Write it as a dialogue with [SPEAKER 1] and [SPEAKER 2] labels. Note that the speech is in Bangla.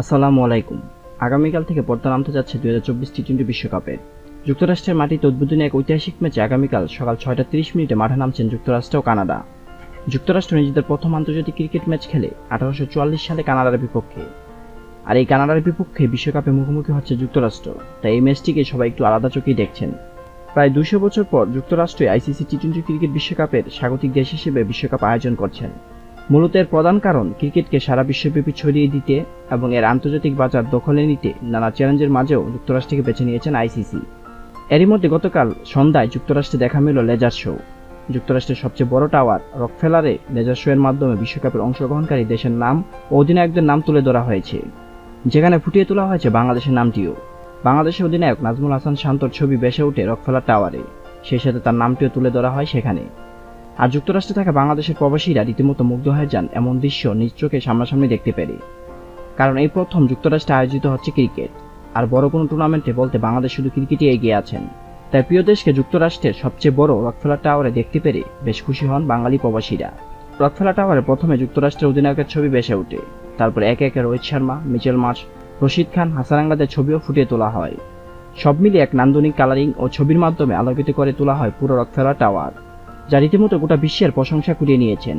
[SPEAKER 1] আসসালামু আলাইকুম। আগামীকাল থেকে পর্দা নামতে যাচ্ছে দুই হাজার চব্বিশ টি টোয়েন্টি বিশ্বকাপে। যুক্তরাষ্ট্রের মাটিতে উদ্বোধনী এক ঐতিহাসিক ম্যাচে আগামীকাল সকাল ছয়টা তিরিশ মিনিটে মাঠে নামছেন যুক্তরাষ্ট্র ও কানাডা। যুক্তরাষ্ট্র নিজেদের প্রথম আন্তর্জাতিক ক্রিকেট ম্যাচ খেলে আঠারোশো চুয়াল্লিশ সালে কানাডার বিপক্ষে। আর এই কানাডার বিপক্ষে বিশ্বকাপে মুখোমুখি হচ্ছে যুক্তরাষ্ট্র, তাই এই ম্যাচটিকে সবাই একটু আলাদা চোখেই দেখছেন। প্রায় দুশো বছর পর যুক্তরাষ্ট্রে আইসিসি টি টোয়েন্টি ক্রিকেট বিশ্বকাপের স্বাগতিক দেশ হিসেবে বিশ্বকাপ আয়োজন করছেন। মূলত এর প্রধান কারণ ক্রিকেটকে সারা বিশ্বব্যাপী ছড়িয়ে দিতে এবং এর আন্তর্জাতিক বাজার দখলে নিতে নানা চ্যালেঞ্জের মাঝেও যুক্তরাষ্ট্রকে বেছে নিয়েছেন আইসিসি। এরই মধ্যে গতকাল সন্ধ্যায় যুক্তরাষ্ট্রে দেখা মিলল লেজার শো। যুক্তরাষ্ট্রের সবচেয়ে বড় টাওয়ার, রকফেলারে লেজার শো এর মাধ্যমে বিশ্বকাপের অংশগ্রহণকারী দেশের নাম ও অধিনায়কদের নাম তুলে ধরা হয়েছে, যেখানে ফুটিয়ে তোলা হয়েছে বাংলাদেশের নামটিও। বাংলাদেশের অধিনায়ক নাজমুল হাসান শান্তর ছবি বেসে ওঠে রকফেলার টাওয়ারে। সেই সাথে তার নামটিও তুলে ধরা হয় সেখানে। আর যুক্তরাষ্ট্রে থাকা বাংলাদেশের প্রবাসীরা রীতিমতো মুগ্ধ হয়ে যান এমন দৃশ্য নিজ চোখে সামনাসামনি দেখতে পেরে। কারণ এই প্রথম যুক্তরাষ্ট্রে আয়োজিত হচ্ছে ক্রিকেট। আর বড় কোনো টুর্নামেন্টে বলতে বাংলাদেশ শুধু ক্রিকেটই এগিয়ে আছেন। তাই প্রিয় দেশকে যুক্তরাষ্ট্রের সবচেয়ে বড় রকফেলার টাওয়ারে দেখতে পেরে বেশ খুশি হন বাঙালি প্রবাসীরা। রকফেলা টাওয়ারে প্রথমে যুক্তরাষ্ট্রের অধিনায়কের ছবি বেসে ওঠে। তারপর একে একে রোহিত শর্মা, মিচেল মার্চ রশিদ খান হাসারাঙ্গাদের ছবিও ফুটিয়ে তোলা হয়। সব মিলিয়ে এক নান্দনিক কালারিং ও ছবির মাধ্যমে আলোকিত করে তোলা হয় পুরো রকফেলা টাওয়ার। যা রীতিমতো গোটা বিশ্বের প্রশংসা কুড়িয়ে নিয়েছেন।